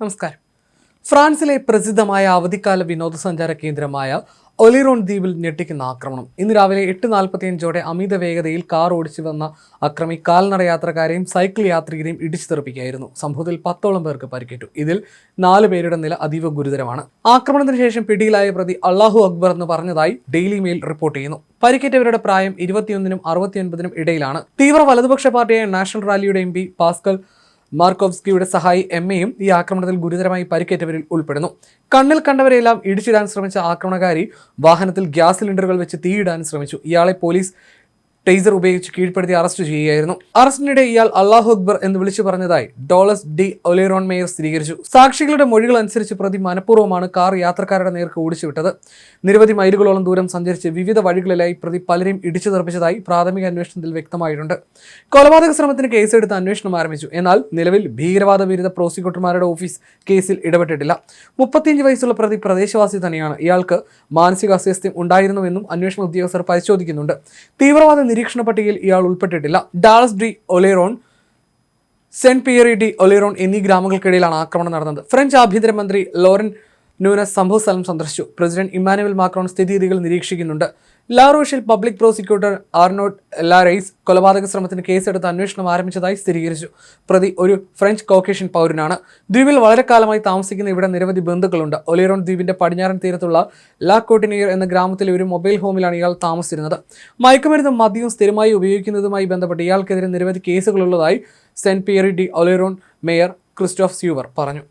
നമസ്കാരം. ഫ്രാൻസിലെ പ്രസിദ്ധമായ അവധിക്കാല വിനോദസഞ്ചാര കേന്ദ്രമായ ഒലിറോൺ ദ്വീപിൽ ഞെട്ടിക്കുന്ന ആക്രമണം. ഇന്ന് രാവിലെ എട്ട് നാൽപ്പത്തിയഞ്ചോടെ അമിത വേഗതയിൽ കാർ ഓടിച്ചു വന്ന അക്രമി കാൽനട യാത്രക്കാരെയും സൈക്കിൾ യാത്രികരെയും ഇടിച്ചു തെറിപ്പിക്കുകയായിരുന്നു. സംഭവത്തിൽ പത്തോളം പേർക്ക് പരിക്കേറ്റു. ഇതിൽ നാല് പേരുടെ നില അതീവ ഗുരുതരമാണ്. ആക്രമണത്തിന് ശേഷം പിടിയിലായ പ്രതി അള്ളാഹു അക്ബർ എന്ന് പറഞ്ഞതായി ഡെയിലി മെയിൽ റിപ്പോർട്ട് ചെയ്യുന്നു. പരിക്കേറ്റവരുടെ പ്രായം ഇരുപത്തിയൊന്നിനും അറുപത്തിയൊൻപതിനും ഇടയിലാണ്. തീവ്ര വലതുപക്ഷ പാർട്ടിയായ നാഷണൽ റാലിയുടെ എം പി പാസ്കൽ മാർക്കോവ്സ്കിയുടെ സഹായി എമ്മയും ഈ ആക്രമണത്തിൽ ഗുരുതരമായി പരിക്കേറ്റവരിൽ ഉൾപ്പെടുന്നു. കണ്ണിൽ കണ്ടവരെല്ലാം ഇടിച്ചിടാൻ ശ്രമിച്ച ആക്രമണകാരി വാഹനത്തിൽ ഗ്യാസ് സിലിണ്ടറുകൾ വെച്ച് തീയിടാൻ ശ്രമിച്ചു. ഇയാളെ പോലീസ് ടേസർ ഉപയോഗിച്ച് കീഴ്പ്പെടുത്തി അറസ്റ്റ് ചെയ്യുകയായിരുന്നു. അറസ്റ്റിനിടെ ഇയാൾ അള്ളാഹു അക്ബർ എന്ന് വിളിച്ചു പറഞ്ഞതായി ഡോളസ് ഡി ഒലേറോൺ മേയർ സ്ഥിരീകരിച്ചു. സാക്ഷികളുടെ മൊഴികൾ അനുസരിച്ച് പ്രതി മനഃപൂർവമാണ് കാർ യാത്രക്കാരുടെ നേർക്ക് ഓടിച്ചുവിട്ടത് നിരവധി മൈലുകളോളം ദൂരം സഞ്ചരിച്ച് വിവിധ വഴികളിലായി പ്രതി പലരെയും ഇടിച്ചു തെറിപ്പിച്ചതായി പ്രാഥമിക അന്വേഷണത്തിൽ വ്യക്തമായിട്ടുണ്ട്. കൊലപാതക ശ്രമത്തിന് കേസെടുത്ത് അന്വേഷണം ആരംഭിച്ചു. എന്നാൽ നിലവിൽ ഭീകരവാദ വിരുദ്ധ പ്രോസിക്യൂട്ടർമാരുടെ ഓഫീസ് കേസിൽ ഇടപെട്ടിട്ടില്ല. മുപ്പത്തിയഞ്ച് വയസ്സുള്ള പ്രതി പ്രദേശവാസി തന്നെയാണ്. ഇയാൾക്ക് മാനസിക അസ്വസ്ഥ്യം ഉണ്ടായിരുന്നുവെന്നും അന്വേഷണ ഉദ്യോഗസ്ഥർ പരിശോധിക്കുന്നുണ്ട്. തീവ്രവാദ നിരീക്ഷണ പട്ടികയിൽ ഇയാൾ ഉൾപ്പെട്ടിട്ടില്ല. Dolus de Oleron Saint Pierre de Oleron എന്നീ ഗ്രാമങ്ങൾക്കിടയിലാണ് ആക്രമണം നടന്നത്. ഫ്രഞ്ച് ആഭ്യന്തരമന്ത്രി ലോറൻ ന്യൂനസ് സംഭവ സ്ഥലം സന്ദർശിച്ചു. പ്രസിഡന്റ് ഇമ്മാനുവൽ മാക്രോൺ സ്ഥിതിഗതികൾ നിരീക്ഷിക്കുന്നുണ്ട്. ലാറോഷിൽ പബ്ലിക് പ്രോസിക്യൂട്ടർ ആർനോട്ട് ലാറൈസ് കൊലപാതക ശ്രമത്തിന് കേസെടുത്ത് അന്വേഷണം ആരംഭിച്ചതായി സ്ഥിരീകരിച്ചു. പ്രതി ഒരു ഫ്രഞ്ച് കോക്കേഷ്യൻ പൗരനാണ്. ദ്വീപിൽ വളരെ കാലമായി താമസിക്കുന്ന ഇവിടെ നിരവധി ബന്ധുക്കളുണ്ട്. ഒലേറോൺ ദ്വീപിന്റെ പടിഞ്ഞാറൻ തീരത്തുള്ള ലാ കോട്ടിനിയർ എന്ന ഗ്രാമത്തിലെ ഒരു മൊബൈൽ ഹോമിലാണ് ഇയാൾ താമസിച്ചിരുന്നത്. മയക്കുമരുന്നും മദ്യവും സ്ഥിരമായി ഉപയോഗിക്കുന്നതുമായി ബന്ധപ്പെട്ട് ഇയാൾക്കെതിരെ നിരവധി കേസുകളുള്ളതായി Saint Pierre de Oleron mayor Christophe Sueur പറഞ്ഞു.